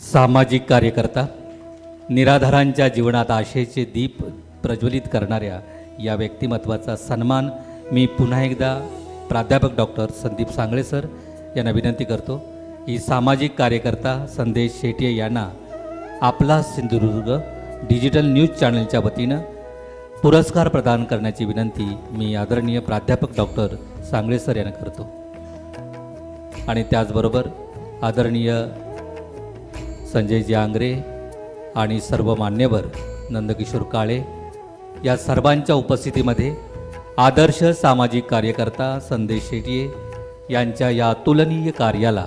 सामाजिक कार्यकर्ता निराधारांच्या जीवनात आशेचे दीप प्रज्वलित करणाऱ्या या व्यक्तिमत्वाचा सन्मान मी पुन्हा एकदा प्राध्यापक डॉक्टर संदीप सांगळे सर यांना विनंती करतो. की सामाजिक कार्यकर्ता संदेश शेटिये यांना आपला सिंधुदुर्ग डिजिटल न्यूज चॅनलच्या वतीनं पुरस्कार प्रदान करण्याची विनंती मी आदरणीय प्राध्यापक डॉक्टर सांगळे सर यांना करतो. आणि त्याचबरोबर आदरणीय संजयजी आंग्रे आणि सर्व मान्यवर नंदकिशोर काळे या सर्वांच्या उपस्थितीमध्ये आदर्श सामाजिक कार्यकर्ता संदेश शेटये यांच्या या अतुलनीय कार्याला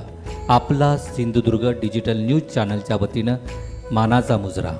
आपला सिंधुदुर्ग डिजिटल न्यूज चॅनलच्या वतीनं मानाचा मुजरा.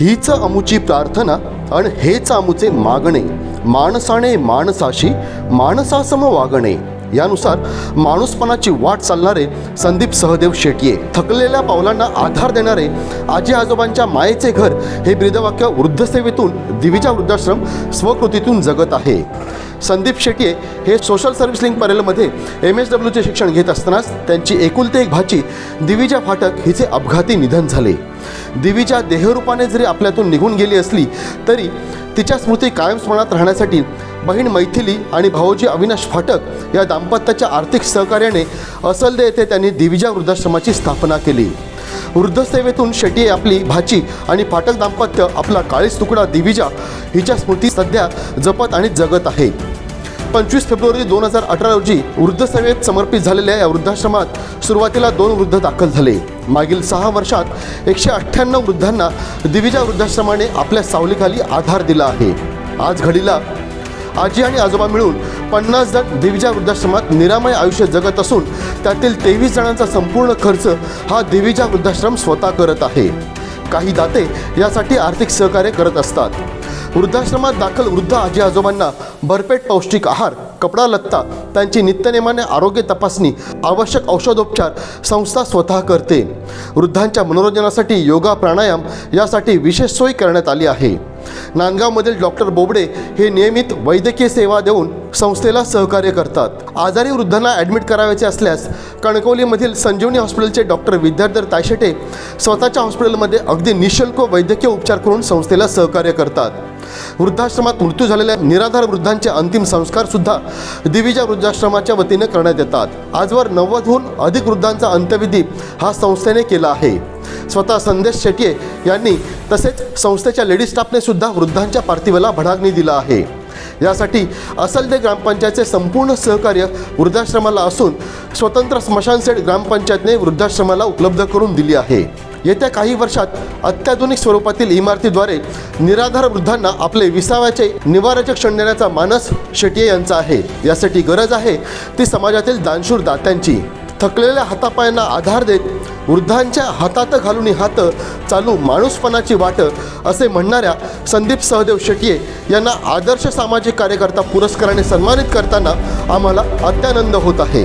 हीच अमुची प्रार्थना आणि हेच अमुचे मागणे. माणसाने माणसाशी माणसासम वागणे. यानुसार माणूसपणाची वाट चालणारे संदीप सहदेव शेटये थकलेल्या पावलांना आधार देणारे आजी आजोबांच्या मायेचे घर हे ब्रीदवाक्य वृद्धसेवेतून दिवीच्या वृद्धाश्रम स्वकृतीतून जगत आहे. संदीप शेटये हे सोशल सर्व्हिस लिंक परेलमध्ये एम एस डब्ल्यूचे शिक्षण घेत असतानाच त्यांची एकुलते एक भाची दिवीजा फाटक हिचे अपघाती निधन झाले. दिवीच्या देहरूपाने जरी आपल्यातून निघून गेली असली तरी तिच्या स्मृती कायम स्मरणात राहण्यासाठी बहीण मैथिली आणि भाऊजी अविनाश फाटक या दाम्पत्याच्या आर्थिक सहकार्याने असलदे येथे त्यांनी दिविजा वृद्धाश्रमाची स्थापना केली. वृद्धसेवेतून शेट्टी आपली भाची आणि फाटक दाम्पत्य आपला काळीस तुकडा दिविजा हिच्या स्मृती सध्या जपत आणि जगत आहे. पंचवीस फेब्रुवारी दोन हजार अठरा रोजी वृद्धसेवेत समर्पित झालेल्या या वृद्धाश्रमात सुरुवातीला दोन वृद्ध दाखल झाले. मागील सहा वर्षात एकशे अठ्ठ्याण्णव वृद्धांना दिविजा वृद्धाश्रमाने आपल्या सावलीखाली आधार दिला आहे. आज घडीला आजी आणि आजोबा मिळून पन्नास जण देवीच्या वृद्धाश्रमात निरामय आयुष्य जगत असून त्यातील तेवीस जणांचा संपूर्ण खर्च हा देवीच्या वृद्धाश्रम स्वतः करत आहे. काही दाते यासाठी आर्थिक सहकार्य करत असतात. वृद्धाश्रमात दाखल वृद्ध आजी आजोबांना भरपेट पौष्टिक आहार कपडा लत्ता त्यांची नित्यनेमाने आरोग्य तपासणी आवश्यक औषधोपचार संस्था स्वतः करते. वृद्धांच्या मनोरंजनासाठी योगा प्राणायाम यासाठी विशेष सोय करण्यात आली आहे. नांदगावमधील डॉक्टर बोबडे हे नियमित वैद्यकीय सेवा देऊन संस्थेला सहकार्य करतात. आजारी वृद्धांना ॲडमिट करायचे असल्यास कणकवलीमधील संजीवनी हॉस्पिटलचे डॉक्टर विद्याधर ताशेटे स्वतःच्या हॉस्पिटलमध्ये अगदी निशुल्क वैद्यकीय उपचार करून संस्थेला सहकार्य करतात. वृद्धाश्रमात मृत्यू झालेल्या निराधार वृद्धांचे अंतिम संस्कार सुद्धा दिविजा वृद्धाश्रमाच्या वतीने करण्यात येतात. आजवर नव्वदहून अधिक वृद्धांचा अंत्यविधी हा संस्थेने केला आहे. स्वतः संदेश शेट्ये यांनी तसेच संस्थेच्या लेडीज स्टाफने सुद्धा वृद्धांच्या पार्थिवाला भडागणी दिला आहे. यासाठी असलदे ग्रामपंचायतचे संपूर्ण सहकार्य वृद्धाश्रमाला असून स्वतंत्र स्मशानसेट ग्रामपंचायतने वृद्धाश्रमाला उपलब्ध करून दिली आहे. येत्या काही वर्षात अत्याधुनिक स्वरूपातील इमारतीद्वारे निराधार वृद्धांना आपले विसाव्याचे निवाराचे क्षण देण्याचा मानस शेट्ये यांचा आहे. यासाठी गरज आहे ती समाजातील दानशूर दात्यांची. थकलेल्या हातापायांना आधार देत वृद्धांच्या हातात घालून हात चालू माणूसपणाची वाट असे म्हणणाऱ्या संदीप सहदेव शेट्ये यांना आदर्श सामाजिक कार्यकर्ता पुरस्काराने सन्मानित करताना आम्हाला अत्यानंद होत आहे.